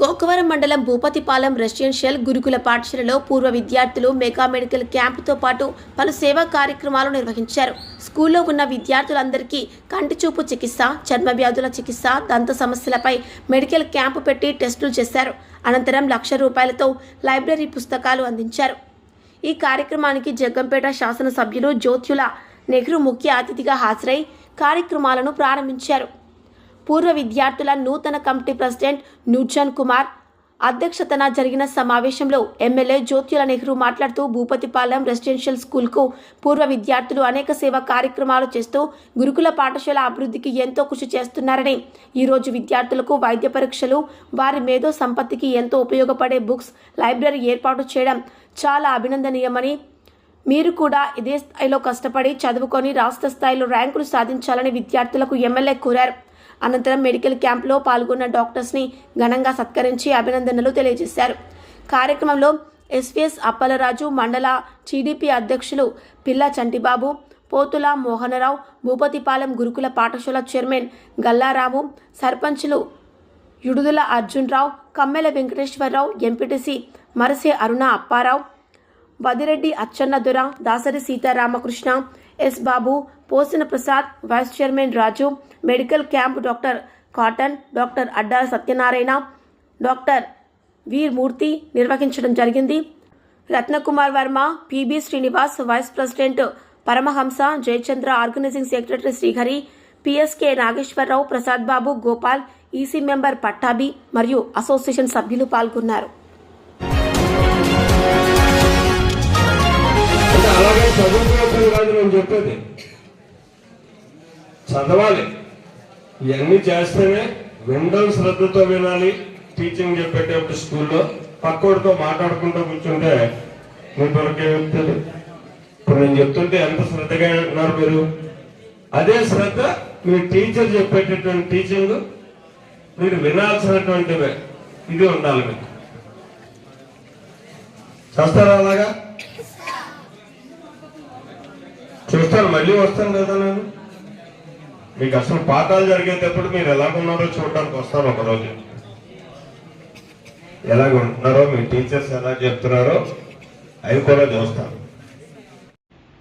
గోకవరం మండలం భూపతిపాలెం రెసిడెన్షియల్ గురుకుల పాఠశాలలో పూర్వ విద్యార్థులు మెగా మెడికల్ క్యాంపుతో పాటు పలు సేవా కార్యక్రమాలు నిర్వహించారు. స్కూల్లో ఉన్న విద్యార్థులందరికీ కంటి చూపు చికిత్స చర్మ వ్యాధుల చికిత్స దంత సమస్యలపై మెడికల్ క్యాంపు పెట్టి టెస్టులు చేశారు. అనంతరం లక్ష రూపాయలతో లైబ్రరీ పుస్తకాలు అందించారు. ఈ కార్యక్రమానికి జగ్గంపేట శాసనసభ్యులు జ్యోత్యుల నెహ్రూ ముఖ్య అతిథిగా హాజరై కార్యక్రమాలను ప్రారంభించారు. పూర్వ విద్యార్థుల నూతన కమిటీ ప్రెసిడెంట్ నూర్జన్ కుమార్ అధ్యక్షతన జరిగిన సమావేశంలో ఎమ్మెల్యే జ్యోత్యుల నెహ్రూ మాట్లాడుతూ భూపతిపాలెం రెసిడెన్షియల్ స్కూల్కు పూర్వ విద్యార్థులు అనేక సేవా కార్యక్రమాలు చేస్తూ గురుకుల పాఠశాల అభివృద్ధికి ఎంతో కృషి చేస్తున్నారని. ఈరోజు విద్యార్థులకు వైద్య పరీక్షలు వారి మేధో సంపత్తికి ఎంతో ఉపయోగపడే బుక్స్ లైబ్రరీ ఏర్పాటు చేయడం చాలా అభినందనీయమని మీరు కూడా ఇదే స్థాయిలో కష్టపడి చదువుకొని రాష్ట్ర స్థాయిలో ర్యాంకులు సాధించాలని విద్యార్థులకు ఎమ్మెల్యే కోరారు. అనంతరం మెడికల్ క్యాంప్లో పాల్గొన్న డాక్టర్స్ని ఘనంగా సత్కరించి అభినందనలు తెలియజేశారు. కార్యక్రమంలో ఎస్విఎస్ అప్పలరాజు మండల టీడీపీ అధ్యక్షులు పిల్ల చంటిబాబు పోతుల మోహనరావు భూపతిపాలెం గురుకుల పాఠశాల చైర్మన్ గల్లారావు సర్పంచులు Yududula Arjunrao Kammela Venkateswararao MPTC Marase Aruna Apparao Badireddy Atchannadora Dasari Seetharamakrishna S Babu Posina Prasad vice chairman Raju medical camp doctor Katan doctor Addala Satyanarayana doctor Veer Murthy నిర్వహించడం జరిగింది. Ratnakumar Varma PB Srinivas vice president Paramahamsa Jayachandra organising secretary Srihari PSK Nageswararao Prasad Babu Gopal EC member Pattabhi మరియు association సభ్యులు పాల్గొన్నారు. అలాగే కాదు నేను చెప్పేది. చదవాలి. ఇవన్నీ చేస్తేనే వినడం శ్రద్ధతో వినాలి. టీచింగ్ చెప్పేటప్పుడు స్కూల్లో పక్కోడితో మాట్లాడుకుంటూ కూర్చుంటే మీ పిల్లలకి చెప్తుంది ఇప్పుడు నేను చెప్తుంటే ఎంత శ్రద్ధగా అంటున్నారు మీరు? అదే శ్రద్ధ మీ టీచర్ చెప్పేటటువంటి టీచింగ్ మీరు వినాల్సినటువంటివే. ఇది ఉండాలి మీకు. చేస్తారా అలాగా? వస్తాను మళ్ళీ వస్తాను కదా నేను? మీకు అసలు పాఠాలు జరిగేటప్పుడు మీరు ఎలాగున్నారో చూడడానికి వస్తాను ఒకరోజు. ఎలాగ ఉంటున్నారో మీ టీచర్స్ ఎలా చెప్తున్నారో అవి కూడా చూస్తాను.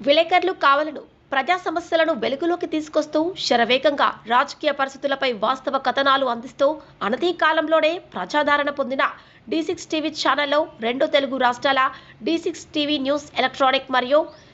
విలేకరులు కావాలను ప్రజా సమస్యలను వెలుగులోకి తీసుకొస్తూ శరవేగంగా రాజకీయ పరిస్థితులపై వాస్తవ కథనాలు అందిస్తూ అనతి కాలంలోనే ప్రజాదరణ పొందిన డి సిక్స్ టీవీ ఛానల్లో రెండు తెలుగు రాష్ట్రాల D six TV news electronic మరియు